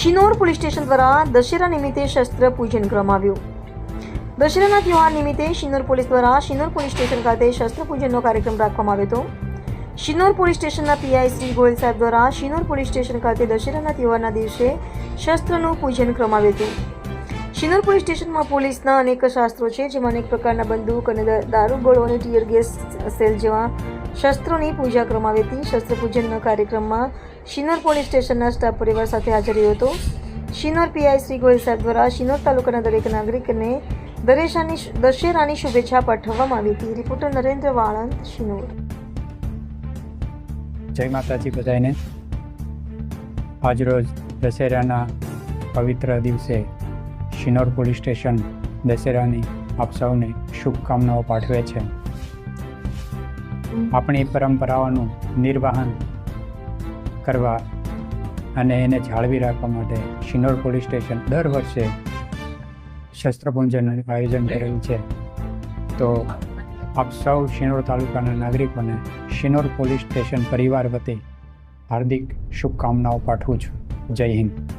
Shinor police station દ્વારા સ્ટેશનના PI Shri Goyal સાહેબ દ્વારા શિનોર પોલીસ સ્ટેશન ખાતે દશેરાના તહેવારના દિવસે શસ્ત્રનું પૂજન કરવામાં આવ્યું હતું. શિનોર પોલીસ સ્ટેશનમાં પોલીસના અનેક શાસ્ત્રો છે, જેમાં અનેક પ્રકારના બંદૂક અને દારૂગોળો અને ટીયર ગેસ સેલ જેવા શસ્ત્રોની પૂજા કરવામાં આવી હતી. શસ્ત્ર પૂજનના કાર્યક્રમમાં શિનોર પોલીસ સ્ટેશનના સ્ટાફ પરિવાર સાથે હાજર રહ્યો હતો. શિનોર પીઆઈ શ્રી ગોયલ સાહેબ દ્વારા શિનોર તાલુકાના દરેક નાગરિકને દરેશાની દશેરાની શુભેચ્છા પાઠવવામાં આવી હતી. રિપોર્ટર નરેન્દ્ર વાળંદ, શિનોર. જય માતાજી બધાને. આજરોજ દશેરાના પવિત્ર દિવસે શિનોર પોલીસ સ્ટેશન દશેરાની આપ સૌને શુભકામનાઓ પાઠવે છે. આપણી પરંપરાઓનું નિર્વહન કરવા અને એને જાળવી રાખવા માટે શિનોર પોલીસ સ્ટેશન દર વર્ષે શસ્ત્રપૂજનનું આયોજન કરેલું છે. તો આપ સૌ શિનોર તાલુકાના નાગરિકોને શિનોર પોલીસ સ્ટેશન પરિવાર વતી હાર્દિક શુભકામનાઓ પાઠવું છું. જય હિન્દ.